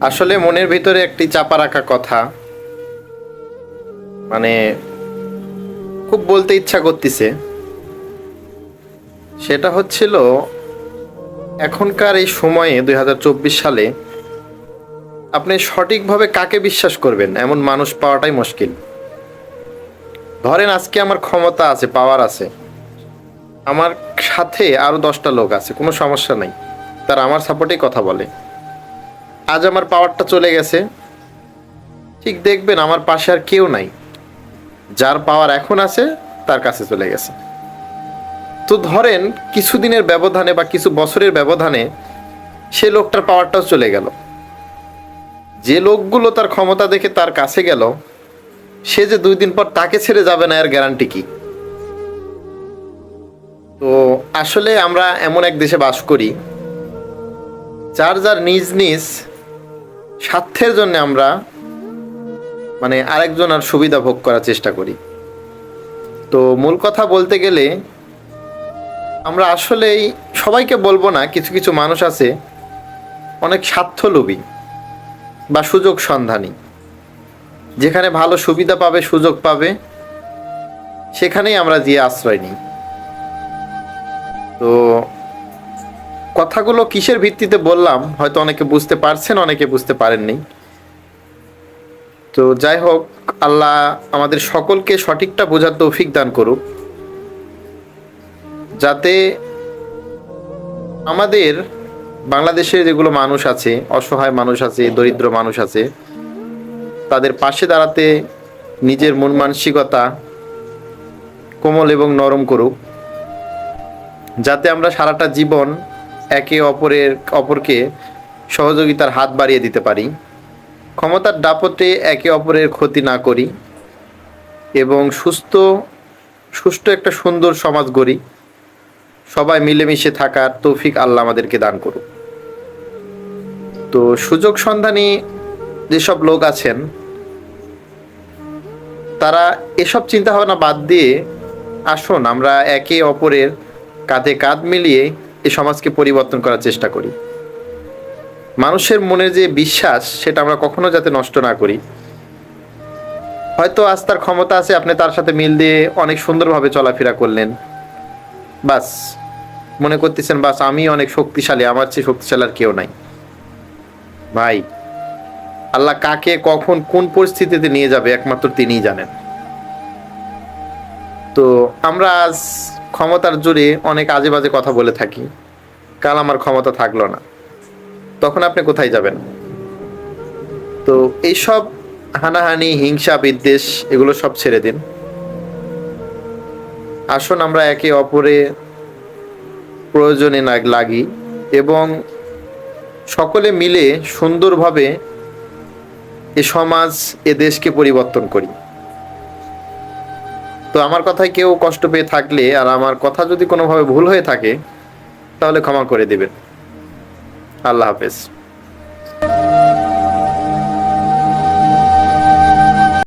আসলে মনের ভিতরে একটি চাপা রাখা কথা। মানে খুব বলতে ইচ্ছা করতেছে। সেটা হচ্ছিল, এখনকার এই সময়ে, দুই হাজার চব্বিশ সালে, আপনি সঠিকভাবে কাকে বিশ্বাস করবেন? এমন মানুষ পাওয়াটাই মুশকিল। ধরেন আজকে আমার ক্ষমতা আছে পাওয়ার আছে। আমার সাথে আরও দশটা লোক আছে, কোনো সমস্যা নাই। তারা আমার সাপোর্টেই কথা বলে। আজ আমার পাওয়ারটা চলে গেছে। ঠিক দেখবেন আমার পাশে আর কেউ নাই। যার পাওয়ার এখন আছে, তার কাছে চলে গেছে। তো ধরেন কিছুদিনের ব্যবধানে বা কিছু বছরের ব্যবধানে সে লোকটার পাওয়ারটাও চলে গেল। যে লোকগুলো তার ক্ষমতা দেখে তার কাছে গেল, সে যে দুই দিন পর তাকে ছেড়ে যাবে না, এর গ্যারান্টি কি? তো আসলে আমরা এমন এক দেশে বাস করি, যার যার নিজ নিজ স্বার্থের জন্য আমরা মানে আরেকজনের সুবিধা ভোগ করার চেষ্টা করি। তো মূল কথা বলতে গেলে, আমরা আসলেই সবাইকে বলব না, কিছু কিছু মানুষ আছে অনেক স্বার্থলোভী বা সুযোগ সন্ধানী। যেখানে ভালো সুবিধা পাবে, সুযোগ পাবে, সেখানেই আমরা গিয়ে আশ্রয় নিই। তো কথাগুলো কিসের ভিত্তিতে বললাম, হয়তো অনেকে বুঝতে পারছেন, অনেকে বুঝতে পারেননি। তো যাই হোক, আল্লাহ আমাদের সকলকে সঠিকটা বোঝার তৌফিক দান করুক। যাতে আমাদের বাংলাদেশের যেগুলো মানুষ আছে, অসহায় মানুষ আছে, দরিদ্র মানুষ আছে, তাদের পাশে দাঁড়াতে নিজের মন মানসিকতা কোমল এবং নরম করুক। যাতে আমরা সারাটা জীবন একে অপরের, অপরকে সহযোগিতার হাত বাড়িয়ে দিতে পারি। ক্ষমতার দাপটে একে অপরের ক্ষতি না করি এবং সুস্থ, সুষ্ঠু একটা সুন্দর সমাজ গড়ি। সবাই মিলেমিশে থাকার তৌফিক আল্লাহ আমাদেরকে দান করুক। তো সুযোগ সন্ধানী যেসব লোক আছেন, তারা এসব চিন্তা ভাবনা বাদ দিয়ে আসুন, আমরা একে অপরের কাঁধে কাঁধ মিলিয়ে এই সমাজকে পরিবর্তন করার চেষ্টা করি। মানুষের মনে যে বিশ্বাস, সেটা আমরা কখনো যাতে নষ্ট না করি। হয়তো আজ তার ক্ষমতা আছে, আপনি তার সাথে মিল দিয়ে অনেক সুন্দরভাবে চলাফেরা করলেন। বাস, মনে করতেছেন, বাস, আমি অনেক শক্তিশালী, আমার চেয়ে শক্তিশালী আর কেউ নাই। ভাই, আল্লাহ কাকে, কখন, কোন পরিস্থিতিতে নিয়ে যাবে, একমাত্র তিনিই জানেন। তো আমরা আজ ক্ষমতার জোরে অনেক আজে বাজে কথা বলে থাকি। কাল আমার ক্ষমতা থাকল না। তখন আপনি কোথায় যাবেন? তো এইসব হানাহানি, হিংসা, বিদ্বেষ, এগুলো সব ছেড়ে দিন। আসুন আমরা একে অপরে প্রয়োজনে লাগি এবং সকলে মিলে সুন্দরভাবে এ সমাজ, এ দেশকে পরিবর্তন করি। তো আমার কথায় কেউ কষ্ট পেয়ে থাকলে আর আমার কথা যদি কোনোভাবে ভুল হয়ে থাকে, তাহলে ক্ষমা করে দেবেন। আল্লাহ হাফেজ।